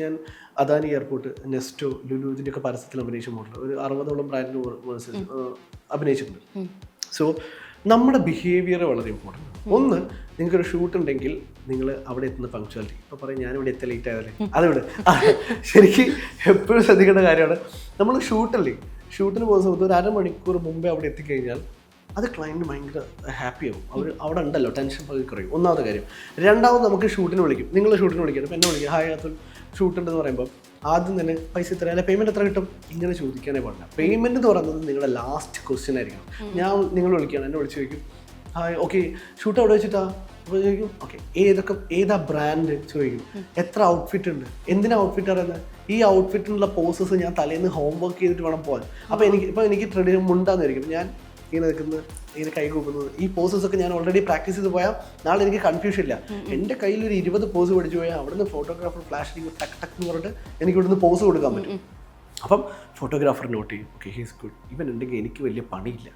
ഞാൻ അദാനി എയർപോർട്ട് നെസ്റ്റോ ലുലു ഇതിന്റെയൊക്കെ പരസ്യത്തിൽ അഭിനയിച്ച മോഡൽ ഒരു അറുപതോളം ബ്രാൻഡിന് അഭിനയിച്ചിട്ടുണ്ട്. സോ നമ്മുടെ ബിഹേവിയർ വളരെ ഇമ്പോർട്ടന്റ് ഒന്ന് നിങ്ങൾക്കൊരു ഷൂട്ട് ഉണ്ടെങ്കിൽ നിങ്ങൾ അവിടെ എത്തുന്ന പങ്ക്ച്വാലിറ്റി ഇപ്പോൾ പറയും ഞാനിവിടെ എത്തി ലേറ്റ് ആയതല്ലേ അതിവിടെ ശരിക്കും എപ്പോഴും ശ്രദ്ധിക്കേണ്ട കാര്യമാണ്. നമ്മൾ ഷൂട്ടല്ലേ ഷൂട്ടിന് പോകുന്ന സമയത്ത് ഒരു അരമണിക്കൂർ മുമ്പേ അവിടെ എത്തിക്കഴിഞ്ഞാൽ അത് ക്ലയന്റ് ഭയങ്കര ഹാപ്പി ആവും. അവർ അവിടെ ഉണ്ടല്ലോ ടെൻഷൻ പകുതി കുറയും. ഒന്നാമത്തെ കാര്യം രണ്ടാമത് നമുക്ക് ഷൂട്ടിന് വിളിക്കും. നിങ്ങൾ ഷൂട്ടിന് വിളിക്കണം എന്നെ വിളിക്കും. ഹായ് അതുൽ ഷൂട്ട് ഉണ്ടെന്ന് പറയുമ്പോൾ ആദ്യം തന്നെ പൈസ എത്ര അല്ലെ പേയ്മെന്റ് എത്ര കിട്ടും? ഇങ്ങനെ ചോദിക്കാനേ പാടില്ല. പേയ്മെന്റ് എന്ന് പറയുന്നത് നിങ്ങളുടെ ലാസ്റ്റ് ക്വസ്റ്റ്യൻ ആയിരിക്കണം. ഞാൻ നിങ്ങൾ വിളിക്കുകയാണ് എന്നെ വിളിച്ച് ചോദിക്കും. ഹായ് ഓക്കെ ഷൂട്ട് എവിടെ വെച്ചിട്ടാ? അപ്പോൾ ചോദിക്കും ഓക്കെ ഏതൊക്കെ ഏതാ ബ്രാൻഡ് ചോദിക്കും. എത്ര ഔട്ട്ഫിറ്റ് ഉണ്ട്? എന്തിനാ ഔട്ട്ഫിറ്റ് അറിയുന്നത് ഈ ഔട്ട്ഫിറ്റിനുള്ള പോസസ് ഞാൻ തലേന്ന് ഹോംവർക്ക് ചെയ്തിട്ട് വേണം പോകാൻ അപ്പോൾ എനിക്ക് ഇപ്പോൾ എനിക്ക് ട്രഡീഷൻ മുണ്ടാന്നിരിക്കും ഞാൻ ഇങ്ങനെ നിൽക്കുന്നത് ഇങ്ങനെ കൈ കൂപ്പുന്നത് ഈ പോസസ് ഒക്കെ ഞാൻ ഓൾറെഡി പ്രാക്ടീസ് ചെയ്ത് പോയാൽ നാളെ എനിക്ക് കൺഫ്യൂഷൻ ഇല്ല. എന്റെ കയ്യിൽ ഒരു ഇരുപത് പോസ് പഠിച്ചു പോയാൽ അവിടുന്ന് ഫോട്ടോഗ്രാഫർ ഫ്ലാഷ് ടക്ക് ടക്ക് എന്ന് പറഞ്ഞിട്ട് എനിക്ക് ഇവിടുന്ന് പോസ് കൊടുക്കാൻ പറ്റും. അപ്പം ഫോട്ടോഗ്രാഫർ നോട്ട് ചെയ്യും. ഓക്കെ ഹീസ് ഗുഡ് ഇവൻ ഉണ്ടെങ്കിൽ എനിക്ക് വലിയ പണിയില്ല.